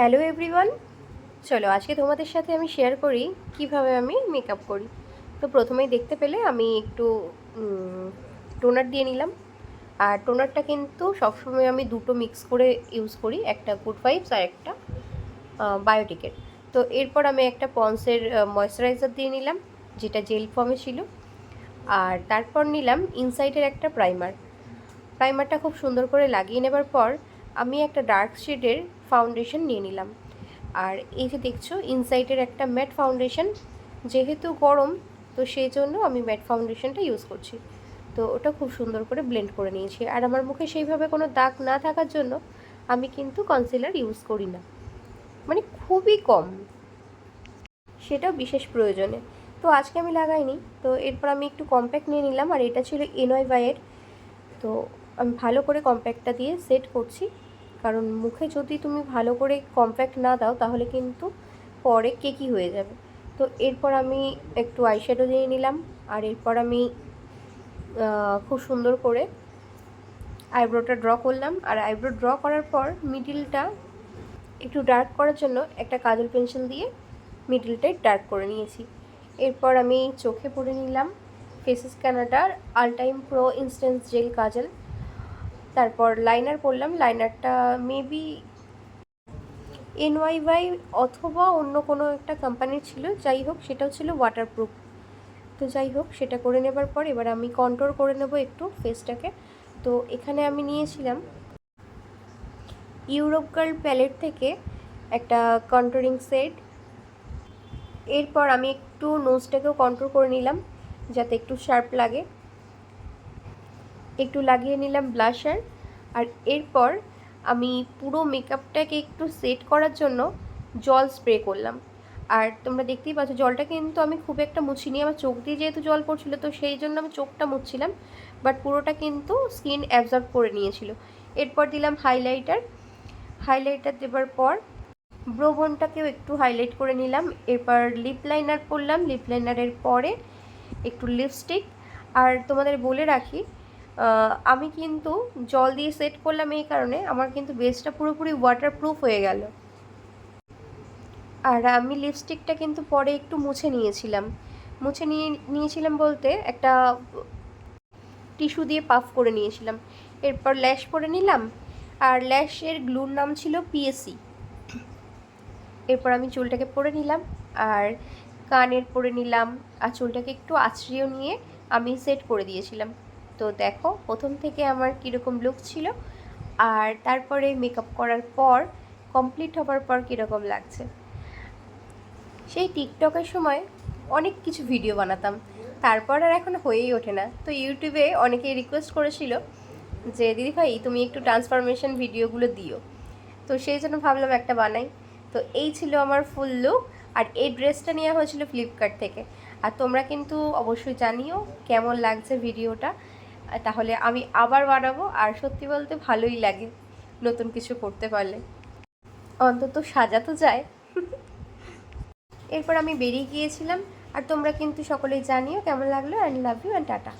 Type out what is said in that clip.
Hello everyone চলো, আজকে তোমাদের সাথে আমি শেয়ার করি কীভাবে আমি মেকআপ করি। তো প্রথমেই দেখতে পেলে আমি একটু টোনার দিয়ে নিলাম। আর টোনারটা কিন্তু সবসময় আমি দুটো মিক্স করে ইউজ করি, একটা গুড ভাইবস আর একটা বায়োটিকের তো এরপর আমি একটা পন্সের ময়শ্চারাইজার দিয়ে নিলাম, যেটা জেল ফর্মে ছিল। আর তারপর নিলাম ইনসাইডের একটা প্রাইমার প্রাইমারটা খুব সুন্দর করে লাগিয়ে নেবার পর আমি একটা ডার্ক শেডের ফাউন্ডেশন নিয়ে নিলাম। আর এই যে দেখছ ইনসাইডের একটা ম্যাট ফাউন্ডেশন যেহেতু গরম, তো সেই জন্য আমি ম্যাট ফাউন্ডেশনটা ইউজ করছি। তো ওটা খুব সুন্দর করে ব্লেন্ড করে নিয়েছি। আর আমার মুখে সেইভাবে কোনো দাগ না থাকার জন্য আমি কিন্তু কনসিলার ইউজ করি না। মানে খুবই কম। সেটাও বিশেষ প্রয়োজনে। তো আজকে আমি লাগাইনি, তো এরপর আমি একটু কম্প্যাক্ট নিয়ে নিলাম। আর এটা ছিল এনওয়াই বাইয়ের তো আমি ভালো করে কম্প্যাক্টটা দিয়ে সেট করছি। কারণ মুখে যদি তুমি ভালো করে কম্প্যাক্ট না দাও, তাহলে কিন্তু পরে কেকি হয়ে যাবে। তো এরপর আমি একটু আইশ্যাডো দিয়ে নিলাম, আর এরপর আমি খুব সুন্দর করে আইব্রোটা ড্র করলাম। আর আইব্রো ড্র করার পর মিডিলটা একটু ডার্ক করার জন্য একটা কাজল পেন্সিল দিয়ে মিডিলটাই ডার্ক করে নিয়েছি। এরপর আমি চোখে পরে নিলাম faces ক্যানাডার ultime pro intense gel kajal. তারপর লাইনার পরলাম লাইনারটা মেবি এনওয়াইওয়াই অথবা অন্য কোনো একটা কোম্পানির ছিল, যাই হোক সেটাও ছিল ওয়াটারপ্রুফ তো যাই হোক সেটা করে নেবার পর এবার আমি কন্ট্রোল করে নেব একটু ফেসটাকে তো এখানে আমি নিয়েছিলাম ইউরোপ গার্ল প্যালেট থেকে একটা কন্ট্রোলিং সেট এরপর আমি একটু নোজটাকেও কন্ট্রোল করে নিলাম, যাতে একটু শার্প লাগে। একটু লাগিয়ে নিলাম ব্লাশার আর এরপর আমি পুরো মেকআপটাকে একটু সেট করার জন্য জল স্প্রে করলাম। আর তোমরা দেখতেই পাচ্ছ, জলটা কিন্তু আমি খুব একটা মুছিনি, আমার চোখ দিয়ে যেহেতু জল পড়ছিল, তো সেই জন্য আমি চোখটা মুছছিলাম বাট পুরোটা কিন্তু স্কিন অ্যাবজর্ব করে নিয়েছিল। এরপর দিলাম হাইলাইটার হাইলাইটার দেবার পর ব্রোবনটাকেও একটু হাইলাইট করে নিলাম, এরপর লিপ লাইনার পরলাম লিপ লাইনারের পরে একটু লিপস্টিক আর তোমাদের বলে রাখি আমি কিন্তু জল দিয়ে সেট করলাম এই কারণে। আমার কিন্তু বেসটা পুরোপুরি ওয়াটারপ্রুফ হয়ে গেল। আর আমি লিপস্টিকটা কিন্তু পরে একটু মুছে নিয়েছিলাম। মুছে নিয়ে নিয়েছিলাম বলতে একটা টিস্যু দিয়ে পাফ করে নিয়েছিলাম। এরপর ল্যাশ পরে নিলাম। আর ল্যাশের গ্লুর নাম ছিল পিএসসি এরপর আমি চুলটাকে পরে নিলাম। আর কানের পরে নিলাম। আর চুলটাকে একটু আছড়িয়েও নিয়ে আমি সেট করে দিয়েছিলাম। তো দেখো, প্রথম থেকে আমার কীরকম লুক ছিল। আর তারপরে মেকআপ করার পর কমপ্লিট হবার পর কীরকম লাগছে। সেই টিকটকের সময় অনেক কিছু ভিডিও বানাতাম। তারপর আর এখন হয়েই ওঠে না। তো ইউটিউবে অনেকেই রিকোয়েস্ট করেছিল যে, দিদি ভাই, তুমি একটু ট্রান্সফরমেশন ভিডিওগুলো দিও। তো সেই জন্য ভাবলাম একটা বানাই। তো এই ছিল আমার ফুল লুক আর এই ড্রেসটা নেওয়া হয়েছিল ফ্লিপকার্ট থেকে। আর তোমরা কিন্তু অবশ্যই জানিও কেমন লাগছে ভিডিওটা তাহলে আমি আবার বানাবো আর সত্যি বলতে ভালোই লাগে নতুন কিছু করতে পারলে। অন্তত সাজা তো যায়। এরপর আমি বেরিয়ে গিয়েছিলাম, আর তোমরা কিন্তু সকলেই জানিও কেমন লাগল and love you and tata.